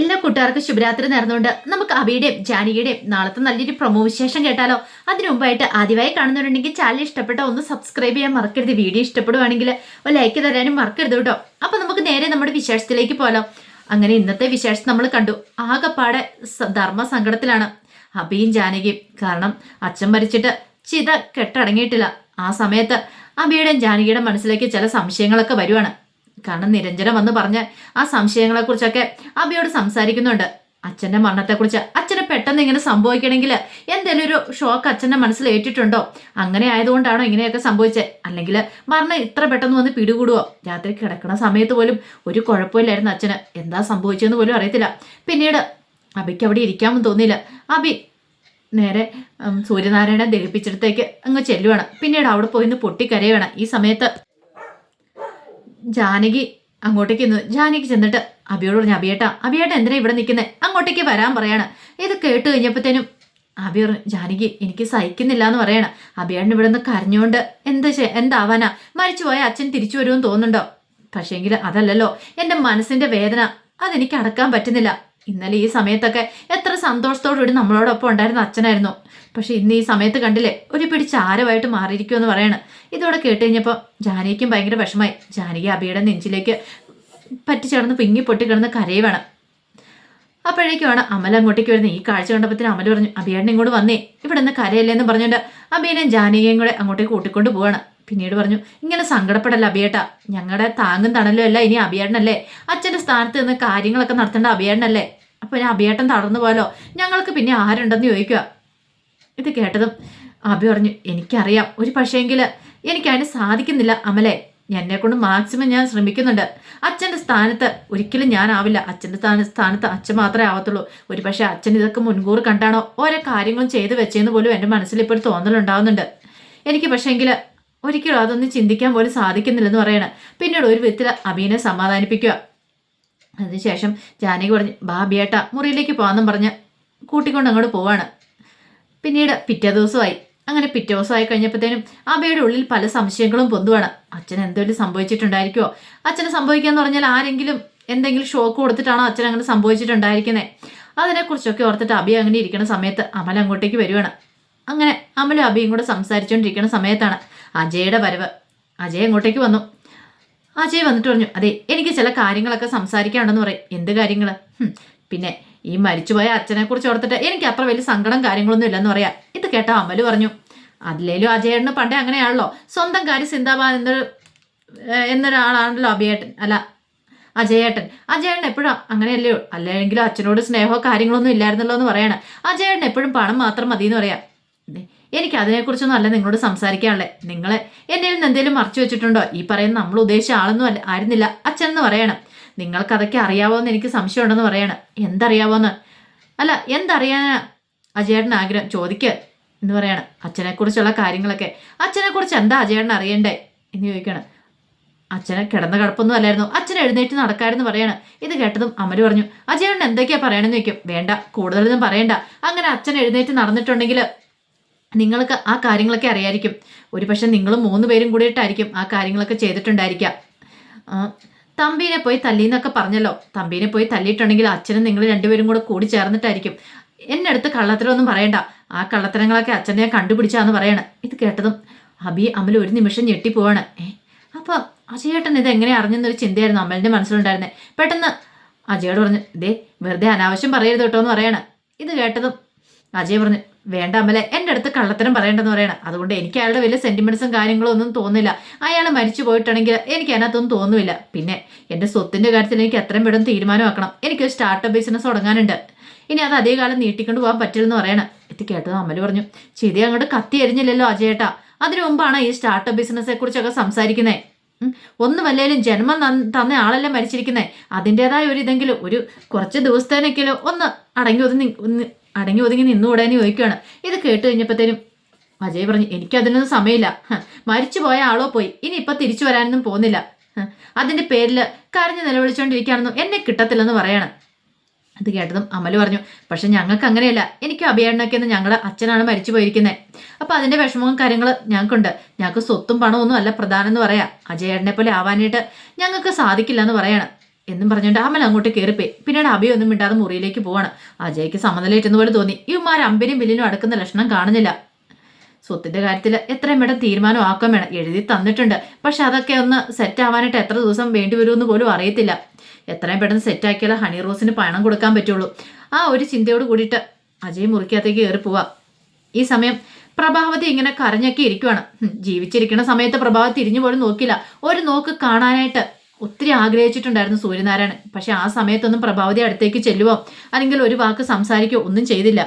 എല്ലാ കൂട്ടുകാർക്കും ശുഭരാത്രി നേർന്നുകൊണ്ട് നമുക്ക് അബിയുടെയും ജാനകിയുടെയും നാളത്തെ നല്ലൊരു പ്രൊമോ വിശേഷം കേട്ടാലോ? അതിനു മുമ്പായിട്ട് ആദ്യമായി കാണുന്നുണ്ടെങ്കിൽ ചാനൽ ഇഷ്ടപ്പെട്ടോ ഒന്ന് സബ്സ്ക്രൈബ് ചെയ്യാൻ മറക്കരുത്. വീഡിയോ ഇഷ്ടപ്പെടുവാണെങ്കിൽ ഒരു ലൈക്ക് തരാനും മറക്കരുത് കേട്ടോ. അപ്പൊ നമുക്ക് നേരെ നമ്മുടെ വിശേഷത്തിലേക്ക് പോലോ അങ്ങനെ ഇന്നത്തെ വിശേഷം നമ്മൾ കണ്ടു. ആകെപ്പാടെ ധർമ്മ സങ്കടത്തിലാണ് അബിയും ജാനകിയും. കാരണം അച്ഛൻ മരിച്ചിട്ട് ചിത കെട്ടടങ്ങിയിട്ടില്ല. ആ സമയത്ത് അബിയുടെയും ജാനകിയുടെ മനസ്സിലേക്ക് ചില സംശയങ്ങളൊക്കെ വരുവാണ്. കാരണം നിരഞ്ജനം വന്ന് പറഞ്ഞ ആ സംശയങ്ങളെക്കുറിച്ചൊക്കെ അബിയോട് സംസാരിക്കുന്നുണ്ട്. അച്ഛന്റെ മരണത്തെക്കുറിച്ച് അച്ഛനെ പെട്ടെന്ന് ഇങ്ങനെ സംഭവിക്കണമെങ്കിൽ എന്തെങ്കിലും ഒരു ഷോക്ക് അച്ഛന്റെ മനസ്സിൽ ഏറ്റിട്ടുണ്ടോ? അങ്ങനെ ആയതുകൊണ്ടാണോ ഇങ്ങനെയൊക്കെ സംഭവിച്ചത് അല്ലെങ്കിൽ മരണം ഇത്ര പെട്ടെന്ന് വന്ന് പിടികൂടുവോ? രാത്രി കിടക്കുന്ന സമയത്ത് പോലും ഒരു കുഴപ്പമില്ലായിരുന്നു അച്ഛന്. എന്താ സംഭവിച്ചതെന്ന് പോലും അറിയത്തില്ല. പിന്നീട് അബിക്ക് അവിടെ ഇരിക്കാമെന്ന് തോന്നിയില്ല. അബി നേരെ സൂര്യനാരായണ സൂര്യനാരായണൻ ദഹിപ്പിച്ചിടത്തേക്ക് അങ്ങ് ചെല്ലുവാണ്. പിന്നീട് അവിടെ പോയിന്ന് പൊട്ടിക്കരയുവാണ്. ഈ സമയത്ത് ജാനകി അങ്ങോട്ടേക്ക് നിന്ന് ജാനകി ചെന്നിട്ട് അബിയോട് പറഞ്ഞു അബിയേട്ടാ അബിയേട്ട എന്തിനാ ഇവിടെ നിൽക്കുന്നത് അങ്ങോട്ടേക്ക് വരാൻ പറയാണ്. ഇത് കേട്ട് കഴിഞ്ഞപ്പോഴത്തേനും അബി പറഞ്ഞു ജാനകി എനിക്ക് സഹിക്കുന്നില്ല എന്ന് പറയണം. അബിയാണ് ഇവിടെ നിന്ന് കരഞ്ഞുകൊണ്ട് എന്ത് എന്താവാനാ? മരിച്ചുപോയ അച്ഛൻ തിരിച്ചു വരുമെന്ന് തോന്നുന്നുണ്ടോ? പക്ഷേങ്കിൽ അതല്ലല്ലോ എന്റെ മനസ്സിന്റെ വേദന. അതെനിക്ക് അടക്കാൻ പറ്റുന്നില്ല. ഇന്നലെ ഈ സമയത്തൊക്കെ എത്ര സന്തോഷത്തോടുകൂടി നമ്മളോടൊപ്പം ഉണ്ടായിരുന്ന അച്ഛനായിരുന്നു. പക്ഷെ ഇന്ന് ഈ സമയത്ത് കണ്ടില്ലേ ഒരു പിടി ചാരമായിട്ട് മാറിയിരിക്കുമെന്ന് പറയണം. ഇതോടെ കേട്ട് കഴിഞ്ഞപ്പോൾ ജാനകിക്കും ഭയങ്കര വിഷമായി ജാനകി അബിയുടെ നെഞ്ചിലേക്ക് പറ്റിച്ചേർന്ന് പിങ്ങി പൊട്ടി കിടന്ന് കരയുവാണ്. അപ്പോഴേക്കുമാണ് അമൽ അങ്ങോട്ടേക്ക് വരുന്നത്. ഈ കാഴ്ച കണ്ടപ്പോൾ അമൽ പറഞ്ഞു അബിയേട്ടൻ ഇങ്ങോട്ട് വന്നേ. ഇവിടെ നിന്ന് കരയല്ലേ എന്ന് പറഞ്ഞുകൊണ്ട് അബിയനെയും ജാനകിയും കൂടെ അങ്ങോട്ടേക്ക് കൂട്ടിക്കൊണ്ട് പോവാണ്. പിന്നീട് പറഞ്ഞു ഇങ്ങനെ സങ്കടപ്പെടല്ല അബിയേട്ട ഞങ്ങളുടെ താങ്ങും തണലും അല്ല ഇനി അബിയേട്ടനല്ലേ അച്ഛന്റെ സ്ഥാനത്ത് നിന്ന് കാര്യങ്ങളൊക്കെ നടത്തേണ്ട അബിയേട്ടനല്ലേ അപ്പോൾ ഞാൻ അബിയേട്ടൻ തളർന്നു പോയാലോ? ഞങ്ങൾക്ക് പിന്നെ ആരുണ്ടെന്ന് ചോദിക്കുക. ഇത് കേട്ടതും അബി പറഞ്ഞു എനിക്കറിയാം. ഒരു പക്ഷേങ്കിൽ എനിക്കതിന് സാധിക്കുന്നില്ല അമലെ. എന്നെ കൊണ്ട് മാക്സിമം ഞാൻ ശ്രമിക്കുന്നുണ്ട്. അച്ഛന്റെ സ്ഥാനത്ത് ഒരിക്കലും ഞാനാവില്ല അച്ഛന്റെ സ്ഥാന സ്ഥാനത്ത് അച്ഛൻ മാത്രമേ ആവത്തുള്ളൂ. ഒരു പക്ഷേ അച്ഛൻ ഇതൊക്കെ മുൻകൂർ കണ്ടാണോ? ഓരോ കാര്യങ്ങളും ചെയ്തു വെച്ചേന്ന് പോലും എന്റെ മനസ്സിൽ ഇപ്പോൾ ഒരു തോന്നലുണ്ടാവുന്നുണ്ട്. എനിക്ക് പക്ഷേങ്കിൽ ഒരിക്കലും അതൊന്നും ചിന്തിക്കാൻ പോലും സാധിക്കുന്നില്ലെന്ന് പറയണം. പിന്നീട് ഒരു വിധത്തിൽ അബീനെ സമാധാനിപ്പിക്കുക. അതിനുശേഷം ജാനകി പറഞ്ഞു ബാബിയേട്ട മുറിയിലേക്ക് പോകാമെന്നും പറഞ്ഞ് കൂട്ടിക്കൊണ്ട് അങ്ങോട്ട് പോവാണ്. പിന്നീട് പിറ്റേ ദിവസമായി. അങ്ങനെ പിറ്റേ ദിവസമായി കഴിഞ്ഞപ്പോഴത്തേനും അബയുടെ ഉള്ളിൽ പല സംശയങ്ങളും പൊന്തുവാണ്. അച്ഛൻ എന്തെങ്കിലും സംഭവിച്ചിട്ടുണ്ടായിരിക്കുമോ അച്ഛന് സംഭവിക്കാന്ന് പറഞ്ഞാൽ ആരെങ്കിലും എന്തെങ്കിലും ഷോക്ക് കൊടുത്തിട്ടാണോ അച്ഛൻ അങ്ങനെ സംഭവിച്ചിട്ടുണ്ടായിരിക്കുന്നത് അതിനെക്കുറിച്ചൊക്കെ ഓർത്തിട്ട് അബി അങ്ങനെ ഇരിക്കുന്ന സമയത്ത് അമൽ അങ്ങോട്ടേക്ക് വരുവാണ്. അങ്ങനെ അമലും അബിയും കൂടെ സംസാരിച്ചുകൊണ്ടിരിക്കുന്ന സമയത്താണ് അജയുടെ വരവ്. അജയ് അങ്ങോട്ടേക്ക് വന്നു. അജയ് വന്നിട്ട് പറഞ്ഞു അതെ എനിക്ക് ചില കാര്യങ്ങളൊക്കെ സംസാരിക്കാനുണ്ടെന്ന് പറയും. എന്ത് കാര്യങ്ങൾ പിന്നെ ഈ മരിച്ചുപോയ അച്ഛനെ കുറിച്ച് ഓർത്തിട്ട് എനിക്ക് അത്ര വലിയ സങ്കടം കാര്യങ്ങളൊന്നും ഇല്ലെന്ന് പറയാ. ഇത് കേട്ട അമൽ പറഞ്ഞു അതിലേലും അജയേട്ടന് പണ്ടേ അങ്ങനെയാണല്ലോ. സ്വന്തം കാര്യം സിന്ദാബാദ് എന്നൊരു എന്നൊരാളാണല്ലോ അഭിയേട്ടൻ. അല്ല അജയേട്ടൻ. അജയേട്ടൻ എപ്പോഴും? അങ്ങനെയല്ലയോ അല്ലെങ്കിലും അച്ഛനോട് സ്നേഹമോ കാര്യങ്ങളൊന്നും ഇല്ലായിരുന്നല്ലോ എന്ന് പറയണം. അജയേട്ടൻ എപ്പോഴും പണം മാത്രം മതി എന്ന് പറയാം എനിക്ക് അതിനെക്കുറിച്ചൊന്നും അല്ല നിങ്ങളോട് സംസാരിക്കാനുള്ളത്. നിങ്ങളെ എന്റെ നിന്ന് എന്തെങ്കിലും മറച്ചു വെച്ചിട്ടുണ്ടോ? ഈ പറയുന്ന നമ്മൾ ഉദ്ദേശിച്ച ആളൊന്നും അല്ല ആയിരുന്നില്ല അച്ഛൻ എന്ന് പറയണം. നിങ്ങൾക്കതൊക്കെ അറിയാവോന്ന് എനിക്ക് സംശയമുണ്ടെന്ന് പറയണം. എന്തറിയാവോന്ന്? അല്ല എന്തറിയാനാ? അജയേട്ടൻ ആഗ്രഹം. ചോദിക്ക് എന്ന് പറയണം. അച്ഛനെക്കുറിച്ചുള്ള കാര്യങ്ങളൊക്കെ. അച്ഛനെക്കുറിച്ച് എന്താ അജയേട്ടൻ അറിയണ്ടേ? എന്ന് ചോദിക്കണം. അച്ഛനെ കിടന്ന കിടപ്പൊന്നും അല്ലായിരുന്നു. അച്ഛൻ എഴുന്നേറ്റ് നടക്കാരെന്ന് പറയണം. ഇത് കേട്ടതും അമര് പറഞ്ഞു അജയേട്ടൻ എന്തൊക്കെയാ പറയണമെന്ന് ചോദിക്കും. വേണ്ട കൂടുതലൊന്നും പറയണ്ട. അങ്ങനെ അച്ഛൻ എഴുന്നേറ്റ് നടന്നിട്ടുണ്ടെങ്കിൽ നിങ്ങൾക്ക് ആ കാര്യങ്ങളൊക്കെ അറിയായിരിക്കും. ഒരു പക്ഷെ നിങ്ങളും മൂന്ന് പേരും കൂടിയിട്ടായിരിക്കും ആ കാര്യങ്ങളൊക്കെ ചെയ്തിട്ടുണ്ടായിരിക്കാം തമ്പീനെ പോയി തല്ലിന്നൊക്കെ പറഞ്ഞല്ലോ. തമ്പീനെ പോയി തല്ലിയിട്ടുണ്ടെങ്കിൽ അച്ഛനും നിങ്ങൾ രണ്ടുപേരും കൂടെ കൂടി ചേർന്നിട്ടായിരിക്കും. എന്നെ അടുത്ത് കള്ളത്തരമൊന്നും പറയണ്ട. ആ കള്ളത്തരങ്ങളൊക്കെ അച്ഛനെ കണ്ടുപിടിച്ചാന്ന് പറയണം. ഇത് കേട്ടതും അബി അമൽ ഒരു നിമിഷം ഞെട്ടിപ്പോവാണ്. ഏ അപ്പൊ അജയേട്ടൻ ഇത് എങ്ങനെ അറിഞ്ഞെന്നൊരു ചിന്തയായിരുന്നു അമലിന്റെ മനസ്സിലുണ്ടായിരുന്നത് പെട്ടെന്ന് അജയോട് പറഞ്ഞു ദേ വെറുതെ അനാവശ്യം പറയരുത് കേട്ടോ എന്ന് പറയണം. ഇത് കേട്ടതും അജയ് പറഞ്ഞു വേണ്ട അമലെ എന്റെ അടുത്ത് കള്ളത്തരം പറയണ്ടെന്ന് പറയണം. അതുകൊണ്ട് എനിക്ക് അയാളുടെ വലിയ സെന്റിമെന്റ്സും കാര്യങ്ങളും ഒന്നും തോന്നില്ല അയാൾ മരിച്ചു പോയിട്ടുണ്ടെങ്കിൽ എനിക്ക് അതിനകത്തൊന്നും തോന്നുമില്ല പിന്നെ എന്റെ സ്വത്തിന്റെ കാര്യത്തിൽ എനിക്ക് എത്രയും പെട്ടെന്ന് തീരുമാനമാക്കണം. എനിക്കൊരു സ്റ്റാർട്ടപ്പ് ബിസിനസ് തുടങ്ങാനുണ്ട്. ഇനി അത് അതേ കാലം നീട്ടിക്കൊണ്ട് പോകാൻ പറ്റില്ലെന്ന് പറയണം. ഇത് കേട്ടത് അമ്മൽ പറഞ്ഞു ചിതി അങ്ങോട്ട് കത്തി അരിഞ്ഞില്ലല്ലോ അജയേട്ടാ. അതിനു മുമ്പാണ് ഈ സ്റ്റാർട്ടപ്പ് ബിസിനസ്സെ കുറിച്ചൊക്കെ സംസാരിക്കുന്നത് ഒന്നുമല്ലേലും ജന്മം തന്ന ആളല്ലേ മരിച്ചിരിക്കുന്നത് അതിന്റെതായ ഒരു ഇതെങ്കിലും ഒരു കുറച്ച് ദിവസത്തേനെങ്കിലും ഒന്ന് അടങ്ങി ഒതുങ്ങി അടങ്ങി ഒതുങ്ങി നിന്നുകൂടാന്ന് ചോദിക്കുകയാണ്. ഇത് കേട്ട് കഴിഞ്ഞപ്പോഴത്തേനും അജയ് പറഞ്ഞു എനിക്കതിനൊന്നും സമയമില്ല. മരിച്ചു പോയ ആളോ പോയി. ഇനി ഇപ്പൊ തിരിച്ചു വരാനൊന്നും പോകുന്നില്ല. അതിന്റെ പേരിൽ കരഞ്ഞ് നിലവിളിച്ചുകൊണ്ടിരിക്കുകയാണെന്നും എന്നെ കിട്ടത്തില്ലെന്ന് പറയണം. അത് കേട്ടതും അമൽ പറഞ്ഞു പക്ഷെ ഞങ്ങൾക്ക് അങ്ങനെയല്ല. എനിക്ക് അഭിയാടനൊക്കെ എന്ന് ഞങ്ങളുടെ അച്ഛനാണ് മരിച്ചു പോയിരിക്കുന്നത് അപ്പൊ അതിന്റെ വിഷമവും കാര്യങ്ങൾ ഞങ്ങൾക്കുണ്ട്. ഞങ്ങൾക്ക് സ്വത്തും പണവും ഒന്നും അല്ല പ്രധാനം എന്ന് പറയാം. അജയേട്ടനെ പോലെ ആവാനായിട്ട് ഞങ്ങൾക്ക് സാധിക്കില്ല എന്ന് പറയണം. എന്നും പറഞ്ഞുകൊണ്ട് അമൽ അങ്ങോട്ട് കയറിപ്പോയി പിന്നീട് അഭി ഒന്നും മിണ്ടാതെ മുറിയിലേക്ക് പോവാണ്. അജയ്ക്ക് സമനിലേറ്റെന്ന് പോലെ തോന്നി. ഇവന്മാർ അമ്പിനും ബില്ലിനും അടുക്കുന്ന ലക്ഷണം കാണുന്നില്ല. സ്വത്തിന്റെ കാര്യത്തിൽ എത്രയും വേണം തീരുമാനം ആക്കാൻ വേണം. എഴുതി തന്നിട്ടുണ്ട്. പക്ഷെ അതൊക്കെ ഒന്ന് സെറ്റ് ആവാനായിട്ട് എത്ര ദിവസം വേണ്ടി വരുമെന്ന് പോലും അറിയത്തില്ല. എത്രയും പെട്ടെന്ന് സെറ്റ് ആക്കിയാലേ ഹണി റോസിന് പണം കൊടുക്കാൻ പറ്റുള്ളൂ. ആ ഒരു ചിന്തയോട് കൂടിയിട്ട് അജയ് മുറിക്കകത്തേക്ക് കയറി പോവാ. ഈ സമയം പ്രഭാവതി ഇങ്ങനെ കരഞ്ഞൊക്കെ ഇരിക്കുവാണ്. ജീവിച്ചിരിക്കുന്ന സമയത്ത് പ്രഭാവതി തിരിഞ്ഞു പോലും നോക്കില്ല ഒരു നോക്ക് കാണാനായിട്ട് ഒത്തിരി ആഗ്രഹിച്ചിട്ടുണ്ടായിരുന്നു സൂര്യനാരായണൻ. പക്ഷെ ആ സമയത്തൊന്നും പ്രഭാവതി അടുത്തേക്ക് ചെല്ലുവോ? അല്ലെങ്കിൽ ഒരു വാക്ക് സംസാരിക്കുകയോ ഒന്നും ചെയ്തില്ല.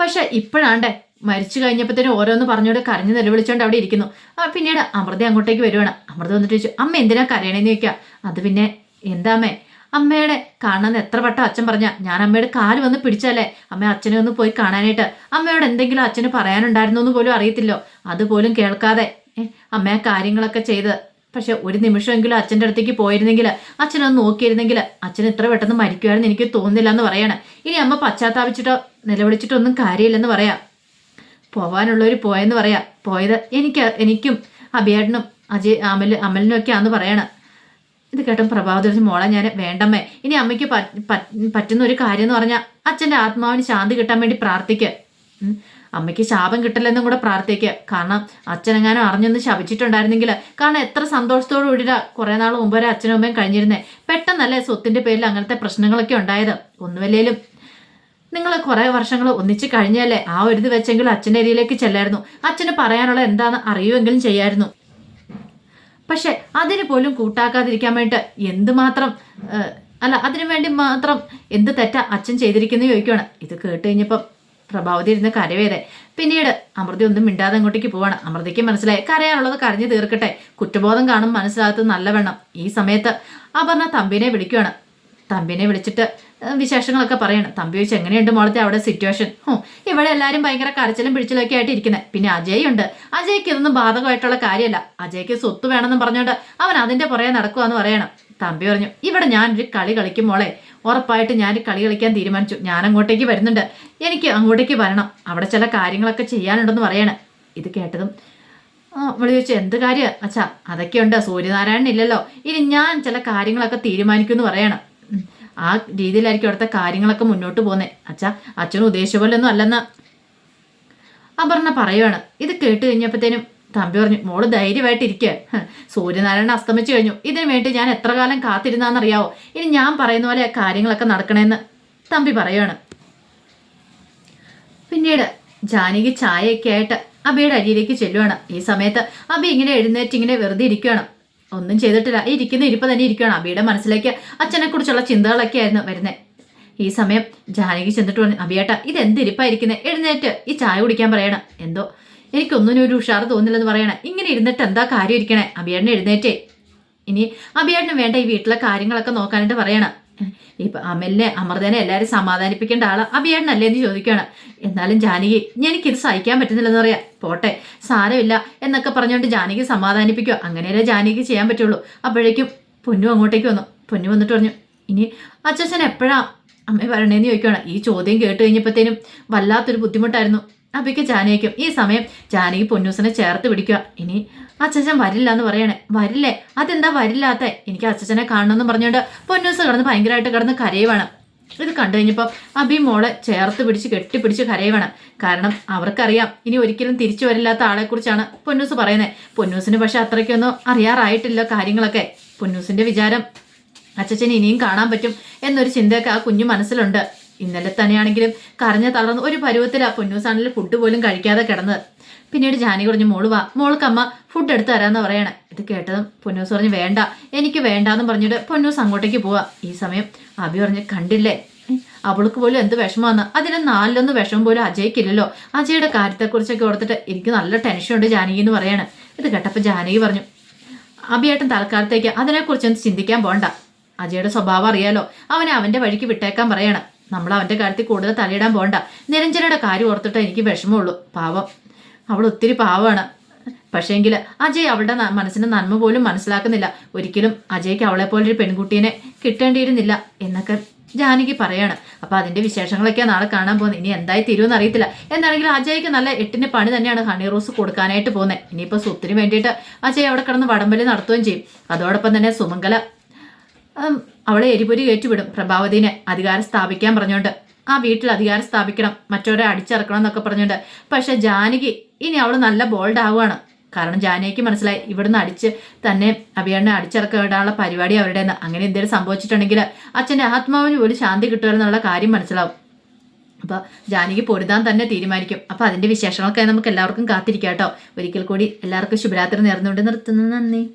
പക്ഷെ ഇപ്പോഴാണ്ടേ. മരിച്ചു കഴിഞ്ഞപ്പോഴത്തേനും ഓരോന്ന് പറഞ്ഞോണ്ട് കരഞ്ഞു നിലവിളിച്ചോണ്ട് അവിടെ ഇരിക്കുന്നു. ആ പിന്നീട് അമൃത അങ്ങോട്ടേക്ക് വരുവാണ്. അമൃത വന്നിട്ട് ചോദിച്ചു അമ്മ എന്തിനാ കരയണേന്ന് ചോദിക്കുക അത് പിന്നെ എന്താമ്മേ അമ്മയുടെ കാണണമെന്ന് എത്ര വട്ടം അച്ഛൻ പറഞ്ഞ ഞാൻ അമ്മയുടെ കാൽ വന്ന് പിടിച്ചല്ലേ അമ്മ അച്ഛനെ ഒന്ന് പോയി കാണാനായിട്ട്. അമ്മയോട് എന്തെങ്കിലും അച്ഛന് പറയാനുണ്ടായിരുന്നോ എന്ന് പോലും അറിയത്തില്ലോ. അതുപോലും കേൾക്കാതെ അമ്മയെ അമ്മ കാര്യങ്ങളൊക്കെ ചെയ്ത് പക്ഷെ ഒരു നിമിഷമെങ്കിലും അച്ഛന്റെ അടുത്തേക്ക് പോയിരുന്നെങ്കിൽ അച്ഛനൊന്ന് നോക്കിയിരുന്നെങ്കിൽ അച്ഛൻ ഇത്ര പെട്ടെന്ന് മരിക്കുകയാണെന്ന് എനിക്ക് തോന്നുന്നില്ല എന്ന് പറയണം. ഇനി അമ്മ പശ്ചാത്താപിച്ചിട്ടോ നിലവിളിച്ചിട്ടോ ഒന്നും കാര്യമില്ലെന്ന് പറയാം. പോവാനുള്ളവർ പോയെന്ന് പറയാം. പോയത് എനിക്ക് എനിക്കും അഭിയേട്ടനും അജയ് അമൽ അമലിനും ആണെന്ന് പറയണം. ഇത് കേട്ടോ പ്രഭാവത്തിൽ മോളെ ഞാൻ വേണ്ടമ്മേ. ഇനി അമ്മയ്ക്ക് പറ്റ്- പറ്റ്- പറ്റുന്ന ഒരു കാര്യം എന്ന് പറഞ്ഞാൽ അച്ഛന്റെ ആത്മാവിന് ശാന്തി കിട്ടാൻ വേണ്ടി പ്രാർത്ഥിക്കുക. അമ്മയ്ക്ക് ശാപം കിട്ടില്ലെന്നും കൂടെ പ്രാർത്ഥിക്കുക. കാരണം അച്ഛനെങ്ങാനും അറിഞ്ഞൊന്ന് ശപിച്ചിട്ടുണ്ടായിരുന്നെങ്കിൽ കാരണം എത്ര സന്തോഷത്തോടു കൂടിയിട്ടാ കുറേ നാൾ മുമ്പ് വരെ അച്ഛനും അമ്മയും കഴിഞ്ഞിരുന്നേ. പെട്ടെന്നല്ലേ സ്വത്തിന്റെ പേരിൽ അങ്ങനത്തെ പ്രശ്നങ്ങളൊക്കെ ഉണ്ടായത്. ഒന്നുമല്ലേലും നിങ്ങൾ കുറേ വർഷങ്ങൾ ഒന്നിച്ച് കഴിഞ്ഞല്ലേ? ആ ഒരു ഇത് വെച്ചെങ്കിലും അച്ഛന്റെ ഏരിയയിലേക്ക് ചെല്ലായിരുന്നു. അച്ഛന് പറയാനുള്ള എന്താണെന്ന് അറിയുമെങ്കിലും ചെയ്യായിരുന്നു. പക്ഷെ അതിന് പോലും കൂട്ടാക്കാതിരിക്കാൻ വേണ്ടിയിട്ട് എന്തുമാത്രം അല്ല അതിനു വേണ്ടി മാത്രം എന്ത് തെറ്റാ അച്ഛൻ ചെയ്തിരിക്കുന്നു ചോദിക്കുവാണ്. ഇത് കേട്ട് കഴിഞ്ഞപ്പം പ്രഭാവതി ഇരുന്ന് കരവേതെ പിന്നീട് അമൃതി ഒന്നും മിണ്ടാതെ അങ്ങോട്ടേക്ക് പോവാണ്. അമൃതയ്ക്ക് മനസ്സിലായി കരയാനുള്ളത് കരഞ്ഞു തീർക്കട്ടെ. കുറ്റബോധം കാണും മനസ്സിലാകത്ത് നല്ലവണ്ണം. ഈ സമയത്ത് അപർണ തമ്പിനെ വിളിക്കുവാണ്. തമ്പിനെ വിളിച്ചിട്ട് വിശേഷങ്ങളൊക്കെ പറയണം. തമ്പി ചോദിച്ചു എങ്ങനെയുണ്ട് മോളത്തെ അവിടെ സിറ്റുവേഷൻ ഹോ ഇവിടെ എല്ലാവരും ഭയങ്കര കരച്ചിലും പിടിച്ചിലൊക്കെ ആയിട്ട് ഇരിക്കുന്നത് പിന്നെ അജയ് ഉണ്ട്. അജയ്ക്ക് ഇതൊന്നും ബാധകമായിട്ടുള്ള കാര്യമല്ല. അജയ്ക്ക് സ്വത്ത് വേണമെന്ന് പറഞ്ഞുകൊണ്ട് അവൻ അതിന്റെ പുറകെ നടക്കുവാന്ന് പറയണം. തമ്പി പറഞ്ഞു ഇവിടെ ഞാനൊരു കളി കളിക്കും മോളെ. ഉറപ്പായിട്ട് ഞാൻ കളി കളിക്കാൻ തീരുമാനിച്ചു. ഞാൻ അങ്ങോട്ടേക്ക് വരുന്നുണ്ട്. എനിക്ക് അങ്ങോട്ടേക്ക് വരണം. അവിടെ ചില കാര്യങ്ങളൊക്കെ ചെയ്യാനുണ്ടെന്ന് പറയണം. ഇത് കേട്ടതും വിളി ചോദിച്ചു എന്ത് കാര്യം? അച്ഛാ അതൊക്കെയുണ്ട്. സൂര്യനാരായണൻ ഇല്ലല്ലോ. ഇനി ഞാൻ ചില കാര്യങ്ങളൊക്കെ തീരുമാനിക്കുമെന്ന് പറയണം. ആ രീതിയിലായിരിക്കും അവിടുത്തെ കാര്യങ്ങളൊക്കെ മുന്നോട്ട് പോകുന്നത് അച്ഛാ അച്ഛൻ ഉദ്ദേശിച്ച പോലെ ഒന്നും അല്ലെന്ന്. അപർണ പറയുവാണ്. ഇത് കേട്ട് കഴിഞ്ഞപ്പോഴത്തേനും തമ്പി പറഞ്ഞു മോൾ ധൈര്യമായിട്ടിരിക്കുക സൂര്യനാരായണ അസ്തമിച്ചു കഴിഞ്ഞു. ഇതിനു വേണ്ടി ഞാൻ എത്ര കാലം കാത്തിരുന്നാന്നറിയാവോ? ഇനി ഞാൻ പറയുന്ന പോലെ കാര്യങ്ങളൊക്കെ നടക്കണേന്ന് തമ്പി പറയുവാണ്. പിന്നീട് ജാനകി ചായയൊക്കെ ആയിട്ട് അബിയുടെ അരിയിലേക്ക് ചെല്ലുവാണ്. ഈ സമയത്ത് അബി ഇങ്ങനെ എഴുന്നേറ്റ് ഇങ്ങനെ വെറുതെ ഇരിക്കുകയാണ് ഒന്നും ചെയ്തിട്ടില്ല. ഇരിക്കുന്ന ഇരിപ്പ് തന്നെ ഇരിക്കുകയാണ് അബിയുടെ മനസ്സിലേക്ക് അച്ഛനെ കുറിച്ചുള്ള ചിന്തകളൊക്കെ ആയിരുന്നു വരുന്നത്. ഈ സമയം ജാനകി ചെന്നിട്ട് പറഞ്ഞു അബിയേട്ട ഇത് എന്ത് ഇരിപ്പായിരിക്കുന്നത് എഴുന്നേറ്റ്. ഈ ചായ കുടിക്കാൻ പറയണം. എന്തോ? എനിക്കൊന്നിനും ഒരു ഉഷാറ് തോന്നില്ലെന്ന് പറയണേ. ഇങ്ങനെ ഇരുന്നിട്ട് എന്താ കാര്യം ഇരിക്കണേ? അബിയേട്ടനെ എഴുന്നേറ്റേ. ഇനി അബിയേട്ടന് വേണ്ട ഈ വീട്ടിലെ കാര്യങ്ങളൊക്കെ നോക്കാനായിട്ട് പറയണം. ഇപ്പൊ അമലിനെ അമൃതനെ എല്ലാവരും സമാധാനിപ്പിക്കേണ്ട ആൾ അബിയേട്ടനല്ലേ എന്ന് ചോദിക്കുകയാണ് എന്നാലും ജാനകി എനിക്കിത് സഹിക്കാൻ പറ്റുന്നില്ലെന്ന് പറയാം. പോട്ടെ സാരമില്ല എന്നൊക്കെ പറഞ്ഞുകൊണ്ട് ജാനകി സമാധാനിപ്പിക്കുക. അങ്ങനെയല്ലേ ജാനകി ചെയ്യാൻ പറ്റുള്ളൂ. അപ്പോഴേക്കും പൊന്നു അങ്ങോട്ടേക്ക് വന്നു. പൊന്നു വന്നിട്ട് പറഞ്ഞു ഇനി അച്ഛൻ എപ്പോഴാ അമ്മ വരണേന്ന് ചോദിക്കുകയാണ് ഈ ചോദ്യം കേട്ട് കഴിഞ്ഞപ്പോഴത്തേനും വല്ലാത്തൊരു ബുദ്ധിമുട്ടായിരുന്നു. അപ്പൊക്ക് ജാനയ്ക്കും ഈ സമയം ജാനകി പൊന്നൂസിനെ ചേർത്ത് പിടിക്കുക. ഇനി അച്ഛൻ വരില്ല എന്ന് പറയണേ. വരില്ലേ? അതെന്താ വരില്ലാത്ത? എനിക്ക് അച്ഛനെ കാണണമെന്ന് പറഞ്ഞുകൊണ്ട് പൊന്നൂസ് കിടന്ന് ഭയങ്കരമായിട്ട് കിടന്ന് കരയുവാണ്. ഇത് കണ്ടു കഴിഞ്ഞപ്പോൾ അബി മോളെ ചേർത്ത് പിടിച്ച് കെട്ടിപ്പിടിച്ച് കരയുവാണ്. കാരണം അവർക്കറിയാം ഇനി ഒരിക്കലും തിരിച്ചു വരില്ലാത്ത ആളെക്കുറിച്ചാണ് പൊന്നൂസ് പറയുന്നത്. പൊന്നൂസിന് പക്ഷെ അത്രയ്ക്കൊന്നും അറിയാറായിട്ടില്ല കാര്യങ്ങളൊക്കെ. പൊന്നൂസിന്റെ വിചാരം അച്ഛച്ചനെ ഇനിയും കാണാൻ പറ്റും എന്നൊരു ചിന്തയൊക്കെ ആ കുഞ്ഞു മനസ്സിലുണ്ട്. ഇന്നലെ തന്നെയാണെങ്കിലും കരഞ്ഞ തളർന്ന് ഒരു പരുവത്തിൽ ആ പൊന്നൂസാണിൽ ഫുഡ് പോലും കഴിക്കാതെ കിടന്നത്. പിന്നീട് ജാനി പറഞ്ഞു മോൾ വാ മോൾക്കമ്മ ഫുഡ് എടുത്ത് തരാമെന്ന് പറയണേ. ഇത് കേട്ടതും പൊന്നൂസ് പറഞ്ഞു വേണ്ട എനിക്ക് വേണ്ടാന്ന് പറഞ്ഞിട്ട് പൊന്നൂസ് അങ്ങോട്ടേക്ക് പോവാ. ഈ സമയം അഭി പറഞ്ഞ് കണ്ടില്ലേ? അവൾക്ക് പോലും എന്ത് വിഷമമാണ്? അതിന് നാലിലൊന്ന് വിഷമം പോലും അജയ്ക്കില്ലല്ലോ. അജയുടെ കാര്യത്തെക്കുറിച്ചൊക്കെ ഓർത്തിട്ട് എനിക്ക് നല്ല ടെൻഷനുണ്ട് ജാനകി എന്ന് പറയാണ്. ഇത് കേട്ടപ്പോൾ ജാനകി പറഞ്ഞു അബിയേട്ടൻ തൽക്കാലത്തേക്ക് അതിനെക്കുറിച്ചൊന്നും ചിന്തിക്കാൻ പോണ്ട. അജയുടെ സ്വഭാവം അറിയാലോ അവനെ അവന്റെ വഴിക്ക് വിട്ടേക്കാൻ പറയണം. നമ്മൾ അവന്റെ കാര്യത്തിൽ കൂടുതൽ തലയിടാൻ പോണ്ട നിരഞ്ജനയുടെ കാര്യം ഓർത്തിട്ട് എനിക്ക് വിഷമമുള്ളൂ. പാവം. അവൾ ഒത്തിരി പാവമാണ്. പക്ഷേങ്കിൽ അജയ് അവളുടെ മനസ്സിന് നന്മ പോലും മനസ്സിലാക്കുന്നില്ല. ഒരിക്കലും അജയ്ക്ക് അവളെ പോലൊരു പെൺകുട്ടീനെ കിട്ടേണ്ടിയിരുന്നില്ല എന്നൊക്കെ ജാനകി പറയാണ്. അപ്പോൾ അതിന്റെ വിശേഷങ്ങളൊക്കെ നാളെ കാണാൻ പോകുന്നത്. ഇനി എന്തായി തീരുമെന്ന് അറിയത്തില്ല. എന്താണെങ്കിലും അജയ്ക്ക് നല്ല എട്ടിന്റെ പണി തന്നെയാണ് ഹണി റോസ് കൊടുക്കാനായിട്ട് പോകുന്നത് ഇനിയിപ്പോൾ സ്വത്തിന് വേണ്ടിയിട്ട് അജയ് അവിടെ കിടന്ന് വടംവലി നടത്തുകയും ചെയ്യും. അതോടൊപ്പം തന്നെ സുമംഗല അവളെ എരിപൊരി കയറ്റിവിടും പ്രഭാവതിനെ അധികാരം സ്ഥാപിക്കാൻ പറഞ്ഞുകൊണ്ട്. ആ വീട്ടിൽ അധികാരം സ്ഥാപിക്കണം മറ്റവരെ അടിച്ചിറക്കണം എന്നൊക്കെ പറഞ്ഞുകൊണ്ട്. പക്ഷെ ജാനകി ഇനി അവൾ നല്ല ബോൾഡ് ആവുകയാണ് കാരണം ജാനകിക്ക് മനസ്സിലായി ഇവിടുന്ന് അടിച്ച് തന്നെ അഭിയണ്ണെ അടിച്ചിറക്കാനുള്ള പരിപാടി അവരുടെ അങ്ങനെ എന്തെങ്കിലും സംഭവിച്ചിട്ടുണ്ടെങ്കിൽ അച്ഛന്റെ ആത്മാവിന് ഒരു ശാന്തി കിട്ടുമെന്നുള്ള കാര്യം മനസ്സിലാവും. അപ്പോൾ ജാനകി പൊരുതാൻ തന്നെ തീരുമാനിക്കും. അപ്പോൾ അതിന്റെ വിശേഷങ്ങളൊക്കെ നമുക്ക് എല്ലാവർക്കും കാത്തിരിക്കാം കേട്ടോ. ഒരിക്കൽ കൂടി എല്ലാവർക്കും ശുഭരാത്രി നേർന്നുകൊണ്ട് നിർത്തുന്നു. നന്ദി.